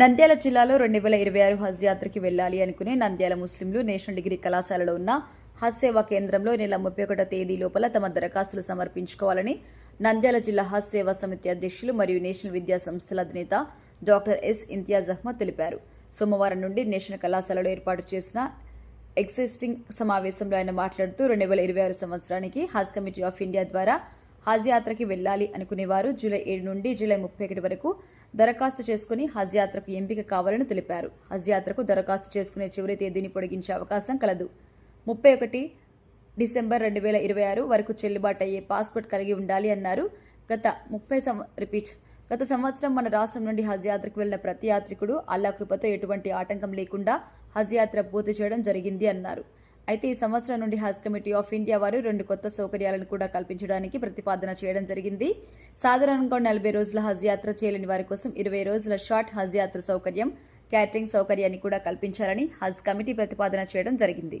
నంద్యాల జిల్లాలో రెండు వేల ఇరవై ఆరు హజ్ యాత్రకి వెళ్ళాలి అనుకునే నంద్యాల ముస్లింలు నేషనల్ డిగ్రీ కళాశాలలో ఉన్న హజ్ సేవా కేంద్రంలో నెల ముప్పై ఒకటో తేదీ లోపల తమ దరఖాస్తులు సమర్పించుకోవాలని నంద్యాల జిల్లా హజ్ సేవా సమితి అధ్యక్షులు మరియు నేషనల్ విద్యా సంస్థల అధినేత డాక్టర్ ఎస్ ఇంతియాజ్ అహ్మద్ తెలిపారు. సోమవారం నుండి నేషనల్ కళాశాలలో ఏర్పాటు చేసిన ఎగ్జిస్టింగ్ సమావేశంలో ఆయన మాట్లాడుతూ రెండు వేల ఇరవై ఆరు సంవత్సరానికి హజ్ కమిటీ ఆఫ్ ఇండియా ద్వారా హజ్ యాత్రకి వెళ్ళాలి అనుకునేవారు. జూలై ఏడు నుండి జూలై ముప్పై ఒకటి వరకు దరఖాస్తు చేసుకుని హజ్ యాత్రకు ఎంపిక కావాలని తెలిపారు. హజ్ యాత్రకు దరఖాస్తు చేసుకునే చివరి తేదీని పొడిగించే అవకాశం కలదు. ముప్పై ఒకటి డిసెంబర్ రెండు వేల ఇరవై ఆరు వరకు చెల్లుబాటు అయ్యే పాస్పోర్ట్ కలిగి ఉండాలి అన్నారు. గత ముప్పై సం రిపీట్ గత సంవత్సరం మన రాష్ట్రం నుండి హజ్ యాత్రకు వెళ్ళిన ప్రతి యాత్రికుడు అల్లా కృపతో ఎటువంటి ఆటంకం లేకుండా హజ్ యాత్ర పూర్తి చేయడం జరిగింది అన్నారు. అయితే ఈ సంవత్సరం నుండి హజ్ కమిటీ ఆఫ్ ఇండియా వారు రెండు కొత్త సౌకర్యాలను కూడా కల్పించడానికి ప్రతిపాదన చేయడం జరిగింది. సాధారణంగా నలభై రోజుల హజ్ యాత్ర చేయలేని వారి కోసం ఇరవై రోజుల షార్ట్ హజ్ యాత్ర సౌకర్యం క్యాటరింగ్ సౌకర్యాన్ని కూడా కల్పించాలని హజ్ కమిటీ ప్రతిపాదన చేయడం జరిగింది.